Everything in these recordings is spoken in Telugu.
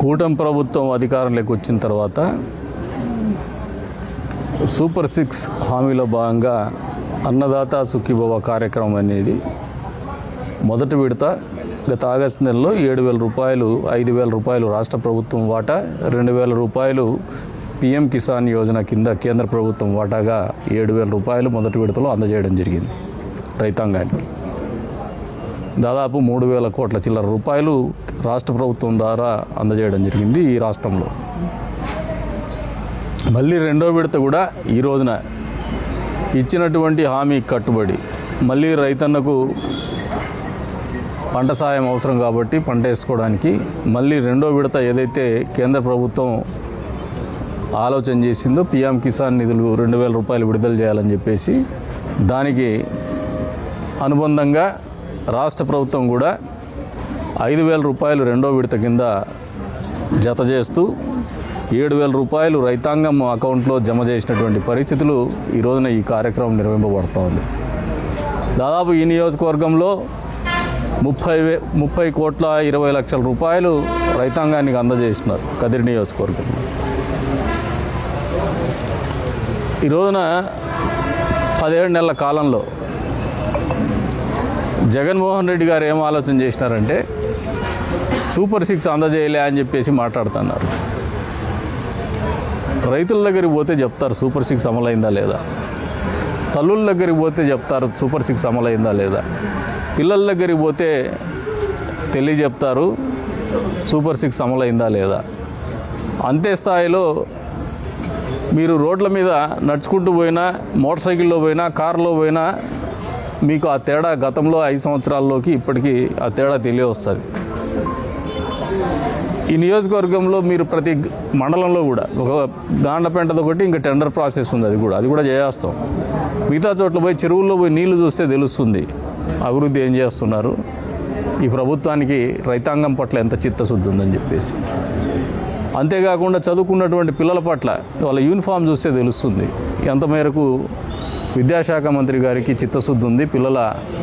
కూటమి ప్రభుత్వం అధికారంలోకి వచ్చిన తర్వాత సూపర్ సిక్స్ హామీలో భాగంగా అన్నదాత సుఖీభవ కార్యక్రమం అనేది మొదటి విడత గత ఆగస్టు నెలలో ఏడు వేల రూపాయలు ఐదు వేల రూపాయలు రాష్ట్ర ప్రభుత్వం వాటా రెండు వేల రూపాయలు పిఎం కిసాన్ యోజన కింద కేంద్ర ప్రభుత్వం వాటాగా ఏడు వేల రూపాయలు మొదటి విడతలో అందజేయడం జరిగింది రైతాంగానికి. దాదాపు మూడు వేల కోట్ల చిల్లర రూపాయలు రాష్ట్ర ప్రభుత్వం ద్వారా అందజేయడం జరిగింది ఈ రాష్ట్రంలో. మళ్ళీ రెండో విడత కూడా ఈ రోజున ఇచ్చినటువంటి హామీ కట్టుబడి మళ్ళీ రైతన్నకు పంట సాయం అవసరం కాబట్టి పంట వేసుకోవడానికి మళ్ళీ రెండో విడత ఏదైతే కేంద్ర ప్రభుత్వం ఆలోచన చేసిందో పిఎం కిసాన్ నిధులు రెండు వేల రూపాయలు విడుదల చేయాలని చెప్పేసి దానికి అనుబంధంగా రాష్ట్ర ప్రభుత్వం కూడా ఐదు వేల రూపాయలు రెండో విడత కింద జత చేస్తూ ఏడు వేల రూపాయలు రైతాంగం అకౌంట్లో జమ చేసినటువంటి పరిస్థితులు ఈ రోజున ఈ కార్యక్రమం నిర్వహింపబడుతోంది దాదాపు ఈ నియోజకవర్గంలో ముప్పై వే ముప్పై కోట్ల ఇరవై లక్షల రూపాయలు రైతాంగానికి అందజేసినారు కదిరి నియోజకవర్గంలో ఈ రోజున పదిహేడు నెలల కాలంలో జగన్మోహన్ రెడ్డి గారు ఏం ఆలోచన చేసినారంటే సూపర్ సిక్స్ అందజేయలే అని చెప్పేసి మాట్లాడుతున్నారు. రైతుల దగ్గరికి పోతే చెప్తారు సూపర్ సిక్స్ అమలైందా లేదా? తల్లుల దగ్గరికి పోతే చెప్తారు సూపర్ సిక్స్ అమలైందా లేదా? పిల్లల దగ్గరికి పోతే తెలియజెప్తారు సూపర్ సిక్స్ అమలైందా లేదా? అంతే స్థాయిలో మీరు రోడ్ల మీద నడుచుకుంటూ పోయినా మోటార్ సైకిల్లో పోయినా కారులో పోయినా మీకు ఆ తేడా గతంలో ఐదు సంవత్సరాల్లోకి ఇప్పటికీ ఆ తేడా తెలియవస్తుంది ఈ నియోజకవర్గంలో మీరు ప్రతి మండలంలో కూడా ఒక గాండపెంటది ఒకటి ఇంకా టెండర్ ప్రాసెస్ ఉంది అది కూడా అది కూడా చేస్తాం మిగతా చోట్ల పోయి చెరువుల్లో పోయి నీళ్ళు చూస్తే తెలుస్తుంది అభివృద్ధి ఏం చేస్తున్నారు. ఈ ప్రభుత్వానికి రైతాంగం పట్ల ఎంత చిత్తశుద్ధి ఉందని చెప్పేసి. అంతేకాకుండా చదువుకున్నటువంటి పిల్లల పట్ల వాళ్ళ యూనిఫామ్ చూస్తే తెలుస్తుంది ఎంత మేరకు విద్యాశాఖ మంత్రి గారికి చిత్తశుద్ధి ఉంది. పిల్లల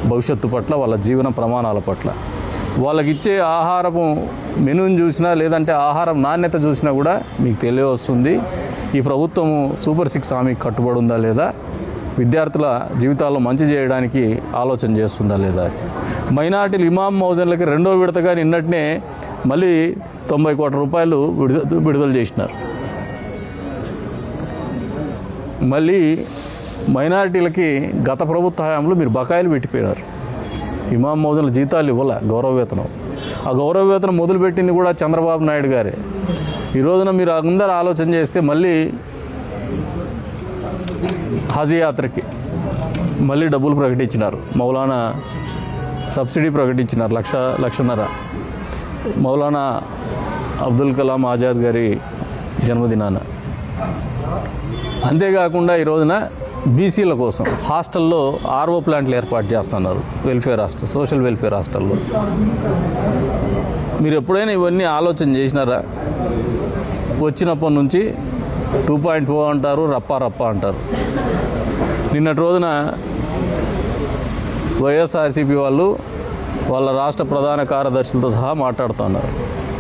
భవిష్యత్తు పట్ల వాళ్ళ జీవన ప్రమాణాల పట్ల. వాళ్ళకి ఇచ్చే ఆహారము మెనూని చూసినా లేదంటే ఆహారం నాణ్యత చూసినా కూడా మీకు తెలియవస్తుంది. ఈ ప్రభుత్వము సూపర్ సిక్స్ హామీకి కట్టుబడి ఉందా లేదా? విద్యార్థుల జీవితాల్లో మంచి చేయడానికి ఆలోచన చేస్తుందా లేదా? మైనార్టీలు ఇమాం మౌజన్లకి రెండో విడతగా నిన్నటినే మళ్ళీ తొంభై కోట్ల రూపాయలు విడుదల విడుదల చేసినారు. మళ్ళీ మైనారిటీలకి గత ప్రభుత్వ హయాంలో మీరు బకాయిలు పెట్టిపోయినారు. ఇమాం మౌజుల జీతాలు ఇవ్వాల గౌరవ వేతనం. ఆ గౌరవ వేతనం మొదలుపెట్టింది కూడా చంద్రబాబు నాయుడు గారే. ఈ రోజున మీరు అందరూ ఆలోచన చేస్తే మళ్ళీ హజ్ యాత్రకి మళ్ళీ డబ్బులు ప్రకటించినారు. మౌలానా సబ్సిడీ ప్రకటించినారు లక్ష లక్షన్నర. మౌలానా అబ్దుల్ కలాం ఆజాద్ గారి జన్మదినాన. అంతేకాకుండా ఈ రోజున బీసీల కోసం హాస్టల్లో ఆర్ఓ ప్లాంట్లు ఏర్పాటు చేస్తున్నారు. వెల్ఫేర్ హాస్టల్ సోషల్ వెల్ఫేర్ హాస్టల్లో. మీరు ఎప్పుడైనా ఇవన్నీ ఆలోచన చేసినారా? వచ్చినప్పటి నుంచి టూ పాయింట్ ఓ అంటారు రప్పా రప్పా అంటారు. నిన్నటి రోజున వైఎస్ఆర్సీపీ వాళ్ళు వాళ్ళ రాష్ట్ర ప్రధాన కార్యదర్శులతో సహా మాట్లాడుతున్నారు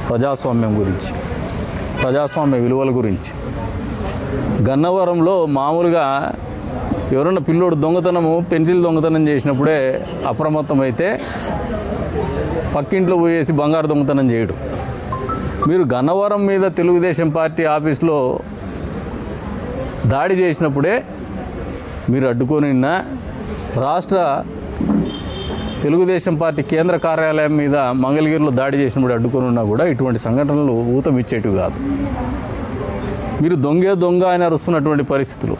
ప్రజాస్వామ్యం గురించి ప్రజాస్వామ్య విలువల గురించి. గన్నవరంలో మామూలుగా ఎవరన్నా పిల్లోడు దొంగతనము పెన్సిల్ దొంగతనం చేసినప్పుడే అప్రమత్తం అయితే పక్కింట్లో పోయేసి బంగారు దొంగతనం చేయడు. మీరు గన్నవరం మీద తెలుగుదేశం పార్టీ ఆఫీస్లో దాడి చేసినప్పుడే మీరు అడ్డుకొని ఉన్న రాష్ట్ర తెలుగుదేశం పార్టీ కేంద్ర కార్యాలయం మీద మంగళగిరిలో దాడి చేసినప్పుడు అడ్డుకొని ఉన్నా కూడా ఇటువంటి సంఘటనలు ఊతం ఇచ్చేటివి కాదు. మీరు దొంగే దొంగ అని అరుస్తున్నటువంటి పరిస్థితులు.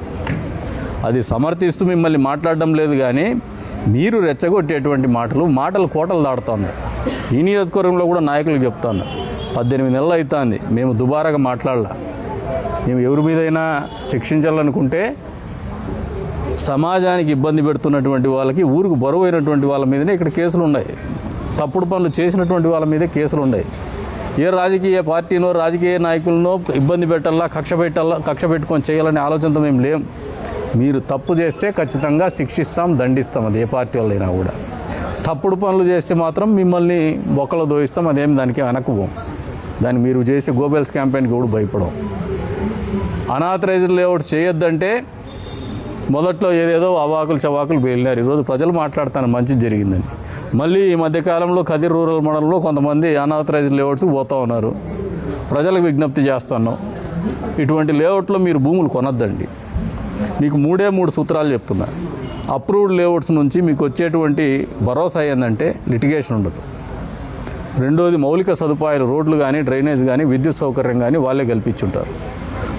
అది సమర్థిస్తూ మిమ్మల్ని మాట్లాడడం లేదు కానీ మీరు రెచ్చగొట్టేటువంటి మాటలు మాటలు కోటలు దాడుతోంది ఈ నియోజకవర్గంలో కూడా నాయకులు చెప్తాను పద్దెనిమిది నెలలు అవుతుంది మేము దుబారాగా మాట్లాడాల. మేము ఎవరి మీదైనా శిక్షించాలనుకుంటే సమాజానికి ఇబ్బంది పెడుతున్నటువంటి వాళ్ళకి ఊరికి బరువు అయినటువంటి వాళ్ళ మీదనే ఇక్కడ కేసులు ఉన్నాయి. తప్పుడు పనులు చేసినటువంటి వాళ్ళ మీదే కేసులు ఉన్నాయి. ఏ రాజకీయ పార్టీనో రాజకీయ నాయకులనో ఇబ్బంది పెట్టాలా కక్ష పెట్టాలా కక్ష పెట్టుకొని చేయాలనే ఆలోచనతో మేము లేం. మీరు తప్పు చేస్తే ఖచ్చితంగా శిక్షిస్తాం దండిస్తాం అది ఏ పార్టీ వాళ్ళైనా కూడా. తప్పుడు పనులు చేస్తే మాత్రం మిమ్మల్ని బొక్కలు దోయిస్తాం అదేం దానికి వెనక్కు దాన్ని మీరు చేసే గోబెల్స్ క్యాంపెయిన్కి కూడా భయపడం అనాథరైజ్డ్ లేఅవుట్ చేయొద్దంటే మొదట్లో ఏదేదో అవాకులు చవాకులు వెళ్ళినారు ఈరోజు ప్రజలు మాట్లాడుతాను మంచి జరిగిందని. మళ్ళీ ఈ మధ్యకాలంలో కదిర్ రూరల్ మండలంలో కొంతమంది అనాథరైజ్డ్ లేఅవుట్స్ పోతూ ఉన్నారు. ప్రజలకు విజ్ఞప్తి చేస్తున్నాం ఇటువంటి లేఅవుట్లో మీరు భూములు కొనొద్దండి. మీకు మూడే మూడు సూత్రాలు చెప్తున్నా. అప్రూవ్డ్ లేఅవుట్స్ నుంచి మీకు వచ్చేటువంటి భరోసా ఏంటంటే లిటిగేషన్ ఉండదు. రెండోది మౌలిక సదుపాయాలు రోడ్లు కానీ డ్రైనేజ్ కానీ విద్యుత్ సౌకర్యం కానీ వాళ్ళే కల్పించుంటారు.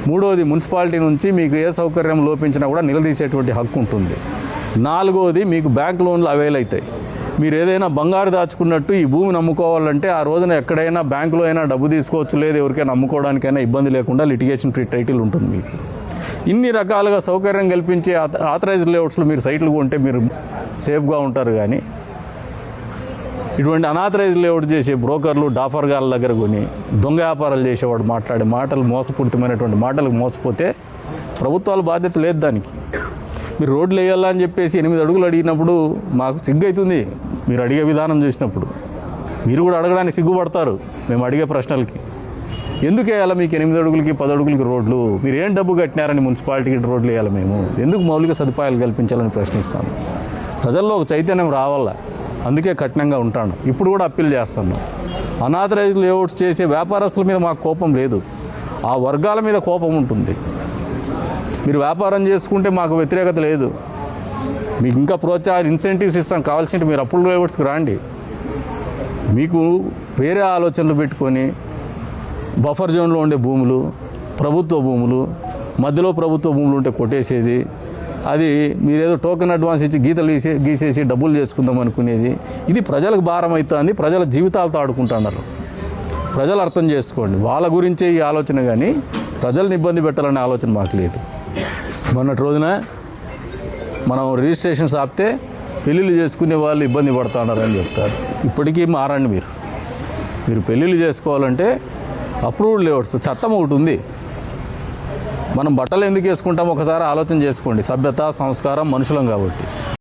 మూడోది మున్సిపాలిటీ నుంచి మీకు ఏ సౌకర్యం లోపించినా కూడా నిలదీసేటువంటి హక్కు ఉంటుంది. నాలుగోది మీకు బ్యాంక్ లోన్లు అవైల్ అవుతాయి. మీరు ఏదైనా బంగారు దాచుకున్నట్టు ఈ భూమిని అమ్ముకోవాలంటే ఆ రోజున ఎక్కడైనా బ్యాంకులో అయినా డబ్బు తీసుకోవచ్చు లేదు ఎవరికైనా అమ్ముకోవడానికైనా ఇబ్బంది లేకుండా లిటిగేషన్ ఫ్రీ టైటిల్ ఉంటుంది మీకు. ఇన్ని రకాలుగా సౌకర్యం కల్పించే ఆథరైజ్డ్ లేఅవుట్స్లో మీరు సైట్లు ఉంటే మీరు సేఫ్గా ఉంటారు కానీ ఇటువంటి అనాథరైజ్ లేఅవుట్ చేసే బ్రోకర్లు డాఫర్గాల దగ్గర కొని దొంగ వ్యాపారాలు చేసేవాడు మాట్లాడే మాటలు మోసపూరితమైనటువంటి మాటలకు మోసపోతే ప్రభుత్వాల బాధ్యత లేదు దానికి. మీరు రోడ్లు వేయాలా అని చెప్పేసి ఎనిమిది అడుగులు అడిగినప్పుడు మాకు సిగ్గు అవుతుంది మీరు అడిగే విధానం చూసినప్పుడు. మీరు కూడా అడగడానికి సిగ్గుపడతారు. మేము అడిగే ప్రశ్నలకి. ఎందుకు వేయాలి మీకు ఎనిమిది అడుగులకి పది అడుగులకి రోడ్లు? మీరు ఏం డబ్బు కట్టినారని మున్సిపాలిటీకి రోడ్లు వేయాలి మేము? ఎందుకు మౌలిక సదుపాయాలు కల్పించాలని ప్రశ్నిస్తాను? ప్రజల్లో ఒక చైతన్యం రావాల? అందుకే కఠినంగా ఉంటాను. ఇప్పుడు కూడా అప్పీల్ చేస్తాను. అనాథరైజ్ లేఅవుట్స్ చేసే వ్యాపారస్తుల మీద మాకు కోపం లేదు. ఆ వర్గాల మీద కోపం ఉంటుంది. మీరు వ్యాపారం చేసుకుంటే మాకు వ్యతిరేకత లేదు. మీకు ఇంకా ప్రోత్సాహ ఇన్సెంటివ్స్ ఇస్తాం. కావాల్సింటే మీరు అప్పుడు లేఅవుట్స్కి రాండి. మీకు వేరే ఆలోచనలు పెట్టుకొని బఫర్ జోన్లో ఉండే భూములు ప్రభుత్వ భూములు మధ్యలో ప్రభుత్వ భూములు ఉంటే కొట్టేసేది. అది మీరేదో టోకెన్ అడ్వాన్స్ ఇచ్చి గీతలు గీసే గీసేసి డబ్బులు చేసుకుందాం అనుకునేది. ఇది ప్రజలకు భారం అవుతుంది ప్రజల జీవితాలతో ఆడుకుంటున్నారు. ప్రజలు అర్థం చేసుకోండి. వాళ్ళ గురించే ఈ ఆలోచన కానీ ప్రజల్ని ఇబ్బంది పెట్టాలనే ఆలోచన మాకు లేదు. మొన్నటి రోజున మనం రిజిస్ట్రేషన్స్ ఆపితే పెళ్ళిళ్ళు చేసుకునే వాళ్ళు ఇబ్బంది పడుతున్నారని చెప్తారు. ఇప్పటికీ మారండి మీరు. మీరు పెళ్ళిళ్ళు చేసుకోవాలంటే అప్రూవ్డ్ లేఅవుట్స్ చట్టం ఒకటి ఉంది. మనం బట్టలు ఎందుకు వేసుకుంటాం ఒకసారి ఆలోచన చేసుకోండి. సభ్యత సంస్కారం మనుషులం కాబట్టి.